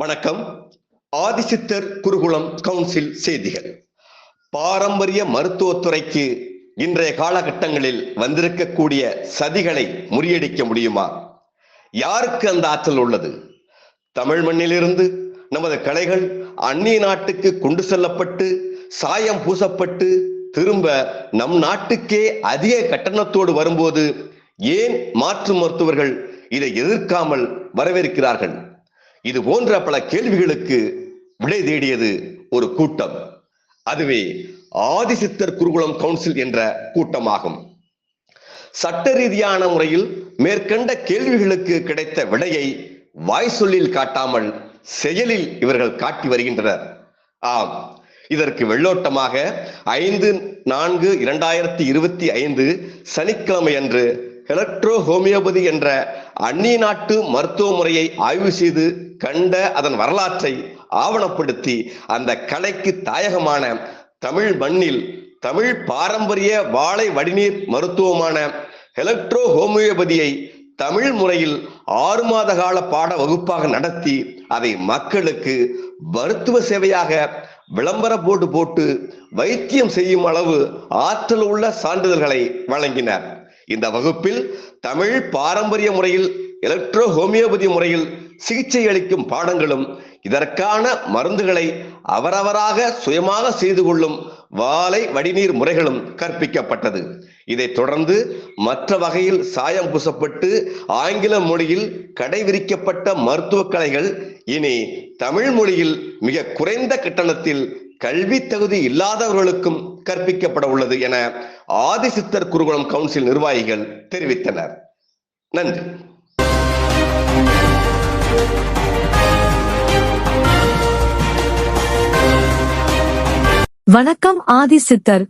வணக்கம். ஆதிசித்தர் குருகுலம் கவுன்சில் செய்திகள். பாரம்பரிய மருத்துவத்துறைக்கு இன்றைய காலகட்டங்களில் வந்திருக்கக்கூடிய சதிகளை முறியடிக்க முடியுமா? யாருக்கு அந்த ஆற்றல் உள்ளது? தமிழ் மண்ணிலிருந்து நமது கலைகள் அந்நிய நாட்டுக்கு கொண்டு செல்லப்பட்டு சாயம் பூசப்பட்டு திரும்ப நம் நாட்டுக்கே அதிக கட்டணத்தோடு வரும்போது ஏன் மாற்று மருத்துவர்கள் இதை எதிர்க்காமல் வரவேற்கிறார்கள்? இது போன்ற பல கேள்விகளுக்கு விடை தேடியது ஒரு கூட்டம். அதுவே ஆதிசித்தர் குருகுலம் கவுன்சில் என்ற கூட்டமாகும். சட்ட ரீதியான முறையில் மேற்கண்ட கேள்விகளுக்கு கிடைத்த விடையை வாய் சொல்லில் காட்டாமல் செயலில் இவர்கள் காட்டி வருகின்றனர். ஆம் இதற்கு வெள்ளோட்டமாக ஐந்து நான்கு இரண்டாயிரத்தி இருபத்தி ஐந்து சனிக்கிழமை அன்று எலக்ட்ரோ ஹோமியோபதி என்ற அந்நிய நாட்டு மருத்துவ முறையை ஆய்வு செய்து கண்ட அதன் வரலாற்றை ஆவணப்படுத்தி அந்த கலைக்கு தாயகமான தமிழ் மண்ணில் தமிழ் பாரம்பரிய வாழை வடிநீர் மருத்துவமான எலக்ட்ரோ ஹோமியோபதியை தமிழ் முறையில் ஆறு மாத கால பாட வகுப்பாக நடத்தி அதை மக்களுக்கு மருத்துவ சேவையாக விளம்பர போட்டு போட்டு வைத்தியம் செய்யும் அளவு ஆற்றல் உள்ள சான்றிதழ்களை வழங்கினார். இந்த வகுப்பில் தமிழ் பாரம்பரிய முறையில் எலக்ட்ரோ ஹோமியோபதி முறையில் சிகிச்சை அளிக்கும் பாடங்களும் இதற்கான மருந்துகளை அவரவராக சுயமாக செய்து கொள்ளும் வாழை வடிநீர் முறைகளும் கற்பிக்கப்பட்டது. இதைத் தொடர்ந்து மற்ற வகையில் சாயம் பூசப்பட்டு ஆங்கில மொழியில் கடைவிரிக்கப்பட்ட மருத்துவ கலைகள் இனி தமிழ் மொழியில் மிக குறைந்த கட்டணத்தில் கல்வி தகுதி இல்லாதவர்களுக்கும் கற்பிக்கப்பட உள்ளது என ஆதிசித்தர் குருகுலம் கவுன்சில் நிர்வாகிகள் தெரிவித்தனர். நன்றி. வணக்கம் ஆதிசித்தர்